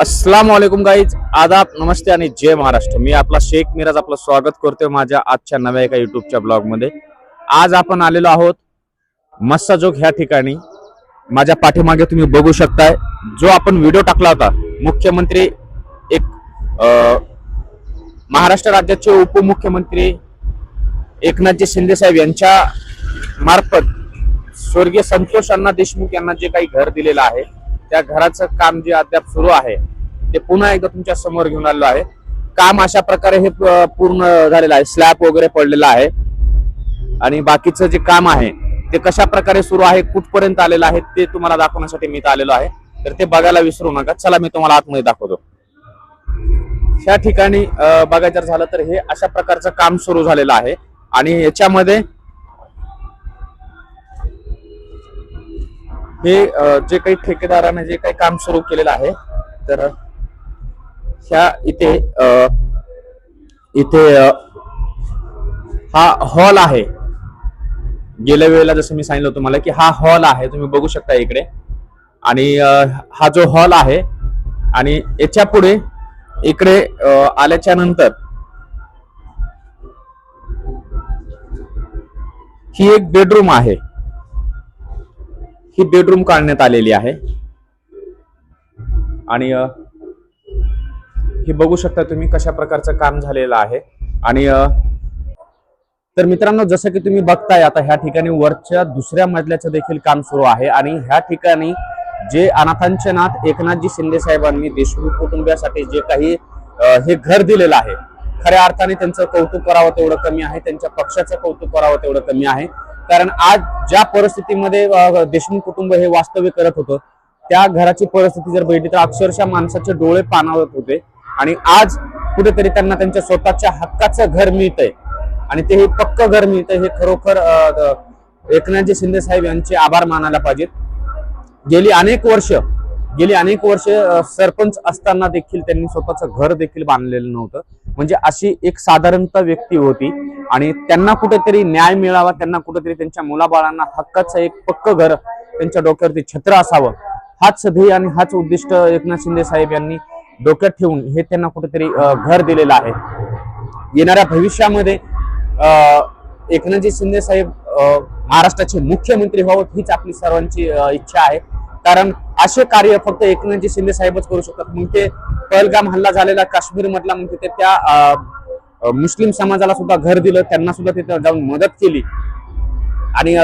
अस्सलाम वालेकुम गाईज. आदाब नमस्ते आणि जय महाराष्ट्र. मी आपला शेख मिराज आपलं स्वागत करतोय माझ्या आजच्या नव्या एका युट्यूबच्या ब्लॉगमध्ये. आज आपण आलेलो आहोत मस्साजोग ह्या ठिकाणी. माझ्या पाठीमागे तुम्ही बघू शकताय. जो आपण व्हिडिओ टाकला होता मुख्यमंत्री एक महाराष्ट्र राज्याचे उपमुख्यमंत्री एकनाथजी शिंदे साहेब यांच्या मार्फत स्वर्गीय संतोष अण्णा देशमुख यांना जे काही घर दिलेलं आहे त्या घराचं काम जे अद्याप सुरू आहे ते पुन्हा एकदा तुमच्यासमोर घेऊन आलेलो आहे. काम अशा प्रकारे हे पूर्ण झालेलं आहे. स्लॅब वगैरे पडलेला आहे. आणि बाकीचं जे काम आहे ते कशा प्रकारे सुरू आहे कुठपर्यंत आलेलं आहे ते तुम्हाला दाखवण्यासाठी मी आलेलो आहे. तर ते बघायला विसरू नका. चला मी तुम्हाला आतमध्ये दाखवतो. ह्या ठिकाणी बघायचं झालं तर हे अशा प्रकारचं काम सुरू झालेलं आहे. आणि याच्यामध्ये हे जे काही ठेकेदाराने जे काही काम सुरू केलेलं आहे तर ह्या इथे इथे हा हॉल आहे. गेल्या वेळेला जसं मी सांगितलं तुम्हाला की हा हॉल आहे तुम्ही बघू शकता इकडे. आणि हा जो हॉल आहे आणि याच्यापुढे इकडे आल्याच्यानंतर ही एक बेडरूम आहे. ही बेडरूम काढण्यात आलेली आहे. आणि हे बघू शकता तुम्ही कशा प्रकारचं काम झालेलं आहे. आणि तर मित्रांनो जसं की तुम्ही बघताय आता ह्या ठिकाणी वरच्या दुसऱ्या मजल्याचं देखील काम सुरू आहे. आणि ह्या ठिकाणी जे अनाथांचे नाथ एकनाथजी शिंदे साहेबांनी देशमुख कुटुंबियासाठी जे काही हे घर दिलेलं आहे खऱ्या अर्थाने त्यांचं कौतुक करावं तेवढं कमी आहे त्यांच्या पक्षाचं कौतुक करावं तेवढं कमी आहे. कारण आज ज्या परिस्थितीमध्ये देशमुख कुटुंब हे वास्तव्य करत होतं त्या घराची परिस्थिती जर बघितली तर अक्षरशः माणसाचे डोळे पाणावत होते. आणि आज कुठेतरी त्यांना त्यांच्या स्वतःच्या हक्काचं घर मिळतंय. आणि ते हे पक्क घर मिळतंय हे खरोखर एकनाथजी शिंदे साहेब यांचे आभार मानायला पाहिजेत. गेली अनेक वर्ष गेली अनेक वर्ष सरपंच असताना देखील त्यांनी स्वतःचं घर देखील बांधलेलं नव्हतं. म्हणजे अशी एक साधारणतः व्यक्ती होती आणि त्यांना कुठेतरी न्याय मिळावा त्यांना कुठेतरी त्यांच्या मुलाबाळांना हक्काचं एक पक्क घर त्यांच्या डोक्यावरती छत्र असावं हाच ध्येय आणि हाच उद्दिष्ट एकनाथ शिंदे साहेब यांनी डोक्यात ठेवून हे त्यांना कुठेतरी घर दिलेलं आहे. येणाऱ्या भविष्यामध्ये एकनाथजी शिंदे साहेब महाराष्ट्राचे मुख्यमंत्री व्हावं हीच आपली सर्वांची इच्छा आहे. कारण असे कार्य फक्त एकनाथजी शिंदे साहेबच करू शकतात. मग ते पहलगाम हल्ला झालेला काश्मीर मधला मग तिथे त्या मुस्लिम समाजाला सुद्धा घर दिलं. त्यांना सुद्धा तिथे जाऊन मदत केली. आणि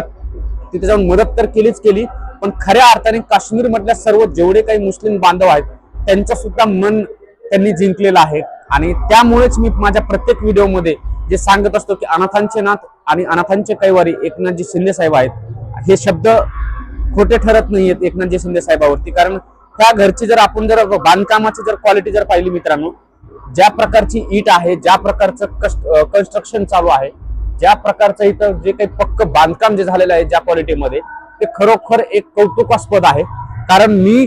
तिथे जाऊन मदत तर केलीच केली पण खऱ्या अर्थाने काश्मीर मधल्या सर्व जेवढे काही मुस्लिम बांधव आहेत त्यांचं सुद्धा मन त्यांनी जिंकलेलं आहे. आणि त्यामुळेच मी माझ्या प्रत्येक व्हिडिओमध्ये जे सांगत असतो की अनाथांचे नाथ आणि अनाथांचे कैवारी एकनाथजी शिंदे साहेब आहेत हे शब्द खोटे ठरत नाहीयेत एकनाथजी शिंदे साहेबावरती. कारण त्या घरची जर आपण जर बांधकामाची जर क्वालिटी जर पाहिली मित्रांनो ज्या प्रकारची ईट आहे ज्या प्रकारचं कन्स्ट्रक्शन चालू आहे ज्या प्रकारचं इथं जे काही पक्क बांधकाम जे झालेलं आहे ज्या क्वालिटीमध्ये ते खरोखर एक कौतुकास्पद आहे. कारण मी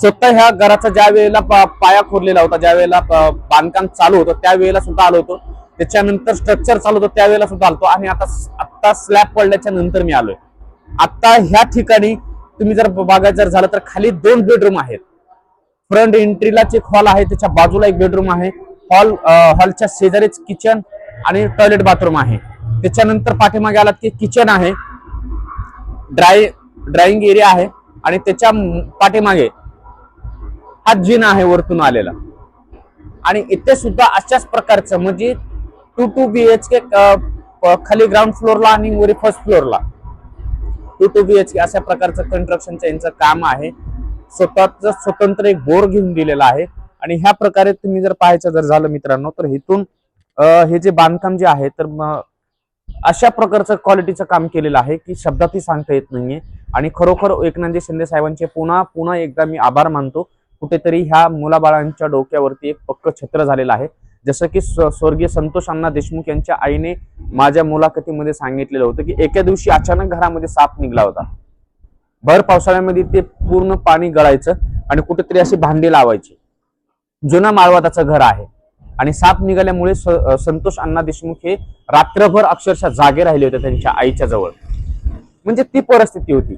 स्वतः ह्या घराचा ज्या वेळेला पा- पाया खोरलेला होता ज्या वेळेला बांधकाम चालू होतं त्यावेळेला सुद्धा आलो होतो. त्याच्यानंतर स्ट्रक्चर चालू होतं त्यावेळेला सुद्धा आलतो. आणि आता आता स्लॅब पडल्याच्या नंतर मी आलोय. आता ह्या ठिकाणी तुम्ही जर बघायचं जर झालं तर खाली दोन बेडरूम आहेत. फ्रंट एंट्रीलाच एक हॉल आहे त्याच्या बाजूला एक बेडरूम आहे. हॉल हॉलच्या शेजारीच किचन आणि टॉयलेट बाथरूम आहे. त्याच्यानंतर पाठीमागे आलात की किचन आहे. ड्राय ड्रायिंग एरिया आहे. आणि त्याच्या पाठीमागे हा जिन आहे वरतून आलेला. आणि इथे सुद्धा अशाच प्रकारचं म्हणजे two two B H K खाली ग्राउंड फ्लोअरला आणि वरी फर्स्ट फ्लोअरला two two B H K अशा प्रकारचं कन्स्ट्रक्शनचं यांचं काम आहे. स्वतःच स्वतंत्र एक बोर घेऊन दिलेला आहे. आणि ह्या प्रकारे तुम्ही जर पाहायचं जर झालं मित्रांनो तर इथून हे जे बांधकाम जे आहे तर अशा प्रकारचं क्वालिटीचं काम केलेलं आहे की शब्दातही सांगता येत नाहीये. आणि खरोखर एकनाथजी शिंदे साहेबांचे पुन्हा पुन्हा एकदा मी आभार मानतो. कुठेतरी ह्या मुलाबाळांच्या डोक्यावरती एक पक्क छत्र झालेलं आहे. जसं की स्व- स्वर्गीय संतोष अण्णा देशमुख यांच्या आईने माझ्या मुलाखतीमध्ये सांगितलेलं होतं की एका दिवशी अचानक घरामध्ये साप निघाला होता. भर पावसाळ्यामध्ये ते पूर्ण पाणी गळायचं आणि कुठेतरी अशी भांडी लावायची. जुना माळवादाचं घर आहे. आणि साप निघाल्यामुळे स- संतोष अण्णा देशमुख हे रात्रभर अक्षरशः जागे राहिले होते त्यांच्या आईच्या जवळ. म्हणजे ती परिस्थिती होती.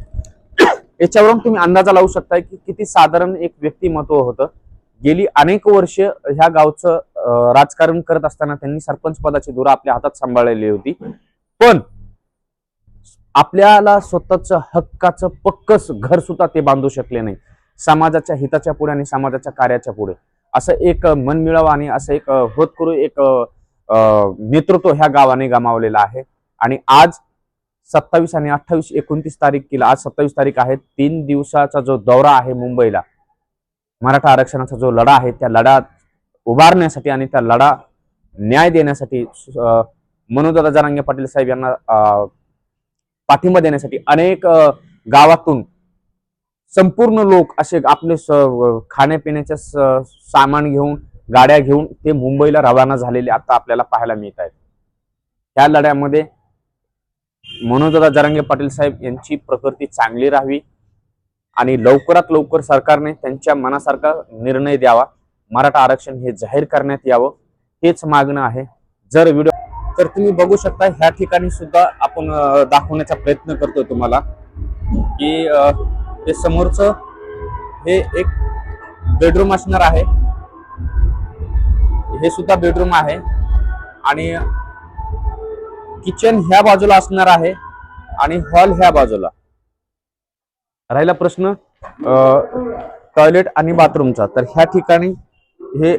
याच्यावरून तुम्ही अंदाजा लावू शकता की किती साधारण एक व्यक्तिमत्व होतं. गेली अनेक वर्ष ह्या गावचं राजकारण करत असताना त्यांनी सरपंच पदाची धुरा आपल्या हातात सांभाळलेली होती. पण आपल्याला स्वतःच हक्काचं पक्कच घर सुद्धा ते बांधू शकले नाही. समाजाच्या हिताच्या पुढे आणि समाजाच्या कार्याच्या पुढे. असं एक मनमिळावा आणि असं एक होत करू एक नेतृत्व ह्या गावाने गमावलेलं आहे. आणि आज सत्तावीस आणि अठ्ठावीस एकोणतीस तारीख केला आज सत्तावीस तारीख आहे तीन दिवसाचा जो दौरा आहे मुंबईला मराठा आरक्षणाचा जो लढा आहे त्या लढा उभारण्यासाठी आणि त्या लढा न्याय देण्यासाठी अं, मनोजदादा जरांगे पाटील साहेब यांना पाठिंबा देण्यासाठी अनेक गावातून संपूर्ण लोक असे आपले स- खाण्यापिण्याचे स- सामान घेऊन गाड्या घेऊन ते मुंबईला रवाना झालेले आता आपल्याला पाहायला मिळत आहेत त्या लढ्यामध्ये मनोजदा जरांगे पाटील साहेब यांची प्रकृती चांगली राहावी आणि लवकरात लवकर सरकारने त्यांच्या मनासारखा निर्णय द्यावा. मराठा आरक्षण हे जाहीर करण्यात यावं हेच मागणं आहे. जर व्हिडिओ तर तुम्ही बघू शकता ह्या ठिकाणी सुद्धा आपण दाखवण्याचा प्रयत्न करतोय तुम्हाला की ते हे समोरचं हे एक बेडरूम असणार आहे. हे सुद्धा बेडरूम आहे. आणि किचन ह्या बाजूला असणार आहे आणि हॉल ह्या बाजूला. राहिला प्रश्न टॉयलेट आणि बाथरूमचा तर ह्या ठिकाणी हे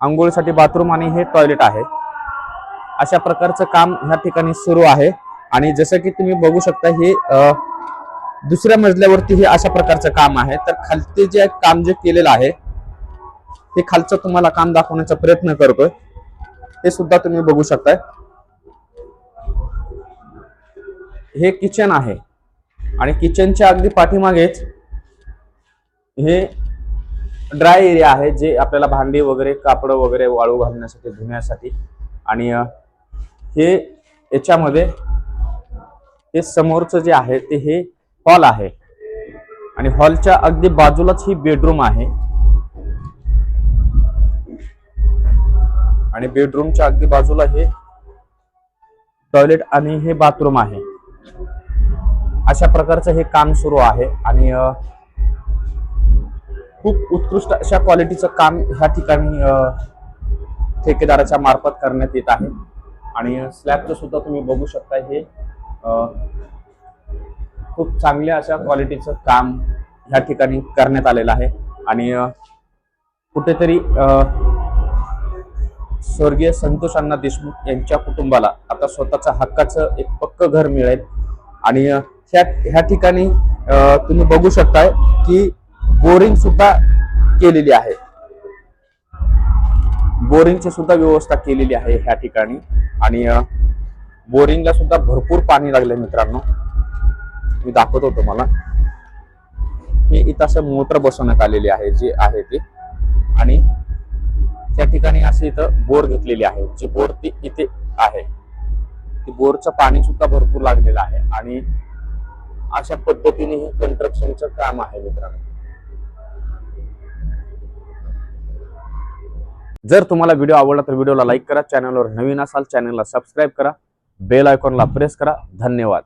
आंघोळीसाठी बाथरूम आणि हे टॉयलेट आहे. अशा प्रकारचं काम ह्या ठिकाणी सुरू आहे. आणि जसं की तुम्ही बघू शकता हे दुसऱ्या मजल्यावरती हे अशा प्रकारचं काम आहे. तर खालते जे काम जे केलेलं आहे ते खालचं तुम्हाला काम दाखवण्याचा प्रयत्न करतोय. हे सुद्धा तुम्ही बघू शकताय. हे किचन आहे. आणि किचनच्या अगदी पाठीमागेच हे ड्राय एरिया आहे जे आपल्याला भांडी वगैरे कापड वगैरे वाळू घालण्यासाठी धुण्यासाठी. आणि हे याच्यामध्ये हे समोरचं जे आहे ते हे हॉल आहे. आणि हॉलच्या अगदी बाजूलाच ही बेडरूम आहे. आणि बेडरूमच्या अगदी बाजूला हे टॉयलेट आणि हे बाथरूम आहे. अशा प्रकारचं हे काम सुरू आहे. आणि खूप उत्कृष्ट अशा क्वालिटीचं काम ह्या ठिकाणी ठेकेदाराच्या मार्फत करण्यात येत आहे. आणि स्लॅबचं सुद्धा तुम्ही बघू शकता हे खूप चांगल्या अशा क्वालिटीचं काम ह्या ठिकाणी करण्यात आलेलं आहे. आणि कुठेतरी स्वर्गीय संतोष अण्णा देशमुख यांच्या कुटुंबाला आता स्वतःचं हक्काचं एक पक्क घर मिळेल. आणि ह्या ह्या ठिकाणी तुम्ही बघू शकताय की बोरिंग सुद्धा केलेली आहे. बोरिंगची सुद्धा व्यवस्था केलेली आहे ह्या ठिकाणी. आणि बोरिंगला सुद्धा भरपूर पाणी लागले मित्रांनो. मी दाखवतो तुम्हाला. हे इथं असं मोटर बसवण्यात आलेली आहे जे आहे ते. आणि त्या ठिकाणी असे इथं बोर घेतलेली आहे. जी बोर ती इथे आहे. ती बोरचं पाणी सुद्धा भरपूर लागलेलं आहे. आणि अशा पद्धतीने हे कन्स्ट्रक्शनचं काम आहे मित्रांनो. जर तुम्हाला व्हिडिओ आवडला तर व्हिडिओला लाईक करा चॅनलवर नवीन असाल चॅनलला सबस्क्राईब करा बेल आयकॉनला प्रेस करा. धन्यवाद.